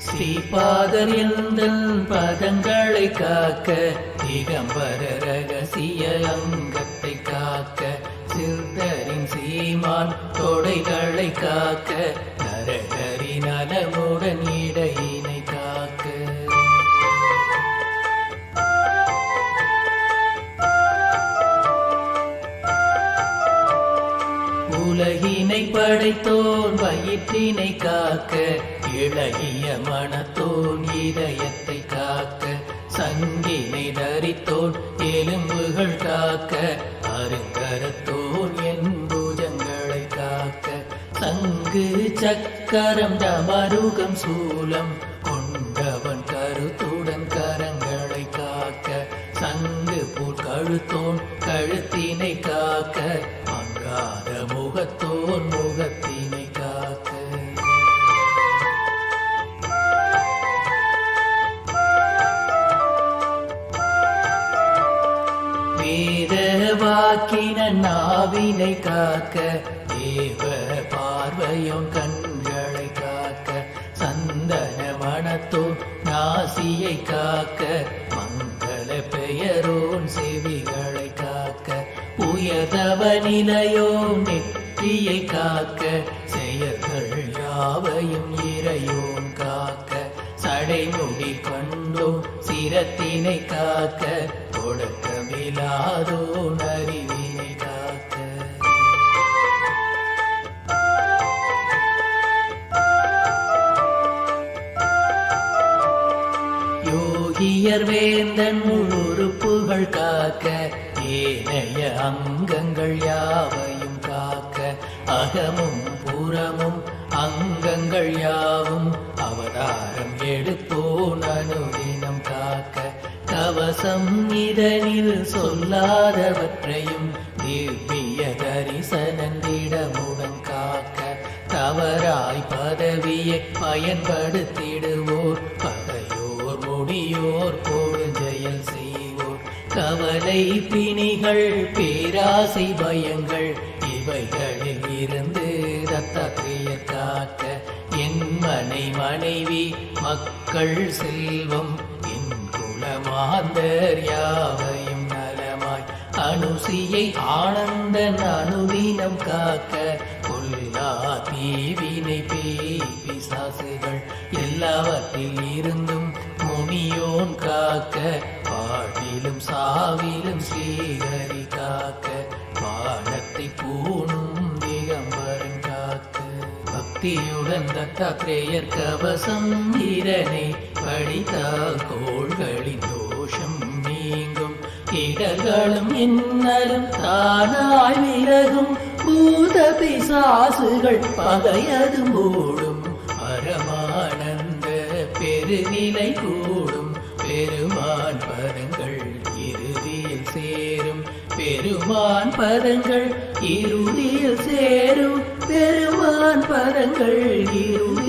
ஸ்ரீபாதர் எந்தன் பதங்களை காக்க திகம்பர ரகசிய அங்கத்தை காக்க சித்தரின் சீமான் தொடைகளை காக்க நரகரி நலமுடன் இடையினை காக்க. உலகினை படைத்தோன் வயிற்றினை காக்க இளகிய மனத்தோன் இதயத்தை காக்க சங்கினை தரித்தோன் எலும்புகள் காக்க அருங்கரத்தோன் என் பூஜங்களை காக்க. சங்கு சக்கரம் டமருகம் சூலம் கொண்டவன் கருத்துடன் கரங்களை காக்க. சங்கு போல் கழுத்தோன் கழுத்தினை காக்க மங்காத முகத்தோன் முகத்தினை காக்கின நாவினை காக்க தேவ பார்வையும் கண்களை காக்க சந்தன மனத்தோ நாசியை காக்க மங்கள பெயரோன் செவிகளை காக்க உயர்தவ நிலையோ நெற்றியை காக்க செயல்கள் யாவையும் இறையோன் காக்க சடைமுடி கொண்டோ சிரத்தினை காக்க தொடக்கமில்லாதோ யோகியர் வேந்தன் முழு புகழ் காக்க ஏனைய அங்கங்கள் யாவையும் காக்க அகமும் புறமும் அங்கங்கள் யாவும் அவதாரம் எடுப்போன் அனுதினம் காக்க. கவசம் இதனில் சொல்லாதவற்றையும் திவ்ய தரிசனந்திடமுடன் காக்க. தவறாய் பதவியை பயன்படுத்திடுவோர் செய்யோர் முடியோர் கொடுஞ்செயல் செய்வோர். கவலை பிணிகள் பேராசை பயங்கள் இவைகளில் இருந்து தத்தாத்திரிய காக்க என் மனை மனைவி மக்கள் செல்வம். என் குலமாந்தர் யாவையும் நலமாய் அனுசியை ஆனந்த அனுதினம் காக்க கொல்லா தீவினை பேய் பிசாசுகள் எல்லாவற்றில் இருந்தும் பூமியோன் காக்க பாட்டிலும் சாவிலும் ஸ்ரீஹரி காக்க பாடத்தை பூணும் திகம்பரன் காக்க. பக்தியுடன் தத்தாத்ரேயர் கவசம் இதனை படித்தால் கோள்களின் தோஷம் நீங்கும். இடர்களும் இன்னலும் தானாய் விலகும். பூத பிசாசுகள் பகையது மூடும். பரமானந்த பெருநிலை கூடும். பெருமான் பதங்கள் இறுதியில் சேரும். பெருமான் பதங்கள் இறுதியில் சேரும். பெருமான் பதங்கள் இறுதியில்